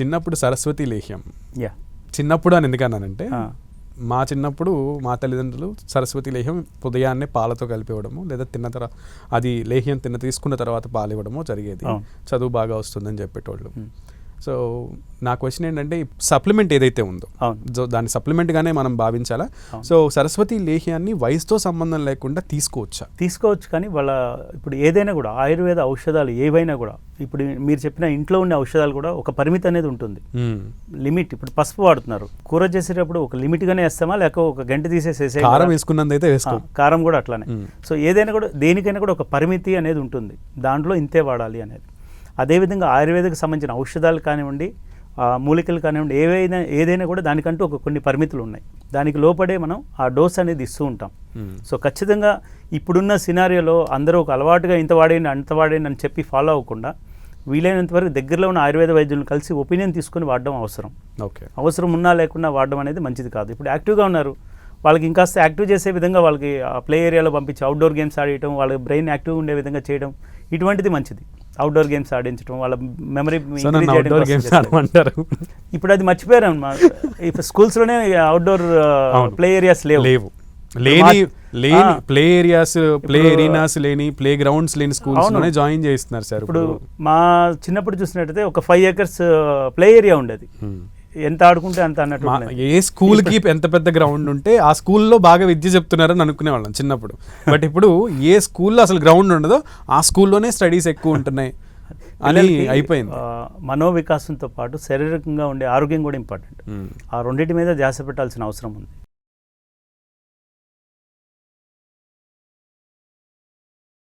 చిన్నప్పుడు సరస్వతి లేహ్యం యా చిన్నప్పుడు అని ఎందుకన్నానంటే. మా చిన్నప్పుడు మా తల్లిదండ్రులు సరస్వతి లేహ్యం ఉదయాన్నే పాలతో కలిపి ఇవ్వడము లేదా తిన్న తర్వాత అది లేహ్యం తిన్న తీసుకున్న తర్వాత పాలు ఇవ్వడము జరిగేది. చదువు బాగా వస్తుందని చెప్పేటోళ్ళు. సో నా క్వశ్చన్ ఏంటంటే సప్లిమెంట్ ఏదైతే ఉందో సో దాని సప్లిమెంట్గానే మనం భావించాలా. సో సరస్వతి లేహ్యాన్ని వయసుతో సంబంధం లేకుండా తీసుకోవచ్చా? తీసుకోవచ్చు కానీ వాళ్ళ ఇప్పుడు ఏదైనా కూడా ఆయుర్వేద ఔషధాలు ఏవైనా కూడా ఇప్పుడు మీరు చెప్పిన ఇంట్లో ఉండే ఔషధాలు కూడా ఒక పరిమితి అనేది ఉంటుంది. లిమిట్ ఇప్పుడు పసుపు వాడుతున్నారు. కూర చేసేటప్పుడు ఒక లిమిట్గానే వేస్తామా? లేక ఒక గంట తీసేసేసే కారం వేసుకున్నందైతే వేసుకో. కారం కూడా అట్లానే. సో ఏదైనా కూడా దేనికైనా కూడా ఒక పరిమితి అనేది ఉంటుంది. దాంట్లో ఇంతే వాడాలి అనేది. అదేవిధంగా ఆయుర్వేదకు సంబంధించిన ఔషధాలు కానివ్వండి మూలికలు కానివ్వండి ఏవైనా ఏదైనా కూడా దానికంటూ ఒక కొన్ని పరిమితులు ఉన్నాయి. దానికి లోపడే మనం ఆ డోస్ అనేది ఇస్తూ ఉంటాం. సో ఖచ్చితంగా ఇప్పుడున్న సినారియోలో అందరూ ఒక అలవాటుగా ఇంత వాడేయండి అంత వాడేయండి అని చెప్పి ఫాలో అవ్వకుండా వీలైనంత వరకు దగ్గరలో ఉన్న ఆయుర్వేద వైద్యులను కలిసి ఒపీనియన్ తీసుకొని వాడడం అవసరం. ఓకే. అవసరం ఉన్నా లేకుండా వాడడం అనేది మంచిది కాదు. ఇప్పుడు యాక్టివ్గా ఉన్నారు. వాళ్ళకి ఇంకాస్త యాక్టివ్ చేసే విధంగా వాళ్ళకి ప్లే ఏరియాలో పంపించి అవుట్డోర్ గేమ్స్ ఆడేయటం వాళ్ళ బ్రెయిన్ యాక్టివ్ ఉండే విధంగా చేయడం ఇటువంటిది మంచిది. అవుట్డోర్ గేమ్స్ ఆడించడం వాళ్ళ మెమరీ అవుట్డోర్ గేమ్స్ ఆడమంటారు ఇప్పుడు అది మర్చిపోయారు అన్నమాట. ఇప్పుడు స్కూల్స్లోనే అవుట్డోర్. ప్లే ఏరియాస్ లేవు లేవు లేని లేని. ప్లే ఏరియాస్ ప్లే ఎరీనాస్ లేని ప్లే గ్రౌండ్స్ లేని స్కూల్స్. లోనే జాయిన్ చేస్తున్నారు సార్ ఇప్పుడు మా చిన్నప్పుడు చూసినట్టయితే ఒక ఫైవ్ ఏకర్స్ ప్లే ఏరియా ఉండేది. ఎంత ఆడుకుంటే అంత అన్నట్టు. ఏ స్కూల్కి ఎంత పెద్ద గ్రౌండ్ ఉంటే ఆ స్కూల్లో బాగా విద్య చెప్తున్నారని అనుకునే వాళ్ళం చిన్నప్పుడు బట్ ఇప్పుడు ఏ స్కూల్లో అసలు గ్రౌండ్ ఉండదో ఆ స్కూల్లోనే స్టడీస్ ఎక్కువ ఉంటున్నాయి అని అయిపోయింది మనోవికాసంతో పాటు శారీరకంగా ఉండే ఆరోగ్యం కూడా ఇంపార్టెంట్. ఆ రెండింటి మీద ధ్యాస పెట్టాల్సిన అవసరం ఉంది